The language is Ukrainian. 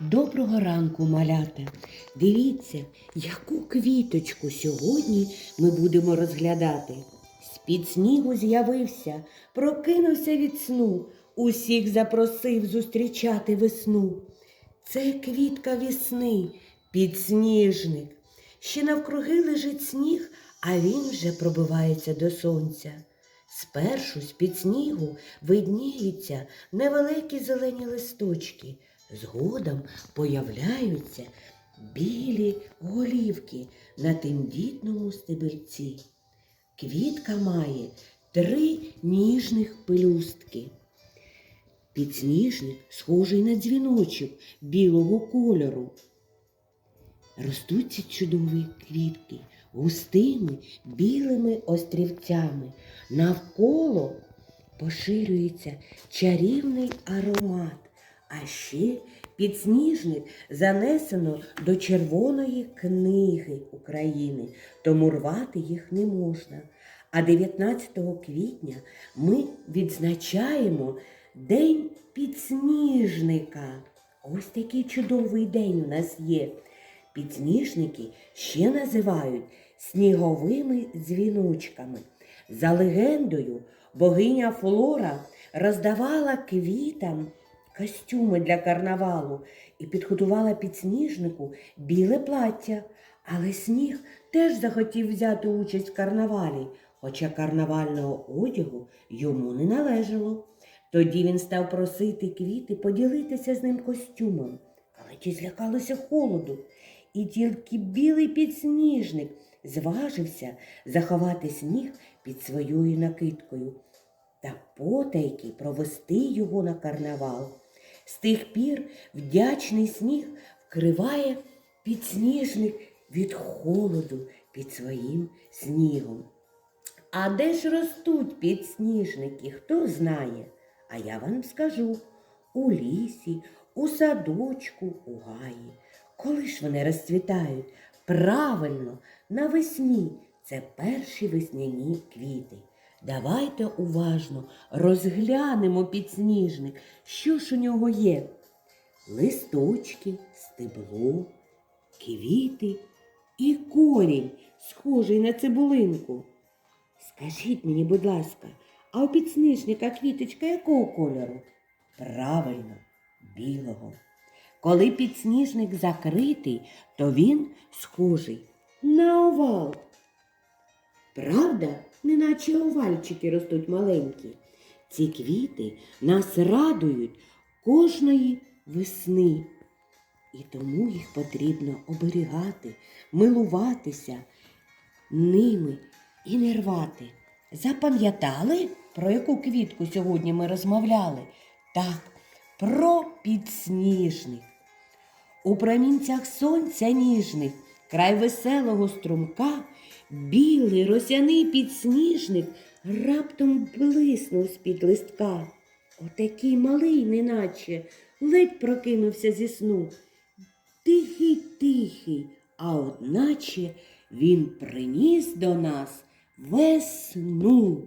Доброго ранку, малята. Дивіться, яку квіточку сьогодні ми будемо розглядати. З-під снігу з'явився, прокинувся від сну, усіх запросив зустрічати весну. Це квітка весни, підсніжник. Ще навкруги лежить сніг, а він вже пробивається до сонця. Спершу з-під снігу видніються невеликі зелені листочки. Згодом появляються білі голівки на тендітному стебельці. Квітка має три ніжних пелюстки. Підсніжник схожий на дзвіночок білого кольору. Ростуть ці чудові квітки густими білими острівцями. Навколо поширюється чарівний аромат, а ще підсніжник занесено до Червоної книги України, тому рвати їх не можна. А 19 квітня ми відзначаємо День підсніжника. Ось такий чудовий день у нас є. Підсніжники ще називають сніговими дзвіночками. За легендою, богиня Флора роздавала квітам костюми для карнавалу і підготувала підсніжнику біле плаття. Але сніг теж захотів взяти участь в карнавалі, хоча карнавального одягу йому не належало. Тоді він став просити квіти поділитися з ним костюмом, але ті злякалися холоду. І тільки білий підсніжник зважився заховати сніг під своєю накидкою та потайки провести його на карнавал. З тих пір вдячний сніг вкриває підсніжник від холоду під своїм снігом. А де ж ростуть підсніжники, хто знає? А я вам скажу у лісі, у садочку, у гаї. Коли ж вони розцвітають? Правильно, навесні це перші весняні квіти. Давайте уважно розглянемо підсніжник, що ж у нього є. Листочки, стебло, квіти і корінь, схожий на цибулинку. Скажіть мені, будь ласка, а у підсніжника квіточка якого кольору? Правильно, білого. Коли підсніжник закритий, то він схожий на овал. Правда, неначе овальчики ростуть маленькі. Ці квіти нас радують кожної весни. І тому їх потрібно оберігати, милуватися ними і не рвати. Запам'ятали, про яку квітку сьогодні ми розмовляли? Так, про підсніжник. У промінцях сонця ніжних, край веселого струмка, білий росяний підсніжник раптом блиснув з-під листка. Отакий малий, неначе, ледь прокинувся зі сну. Тихий, тихий, а одначе він приніс до нас весну.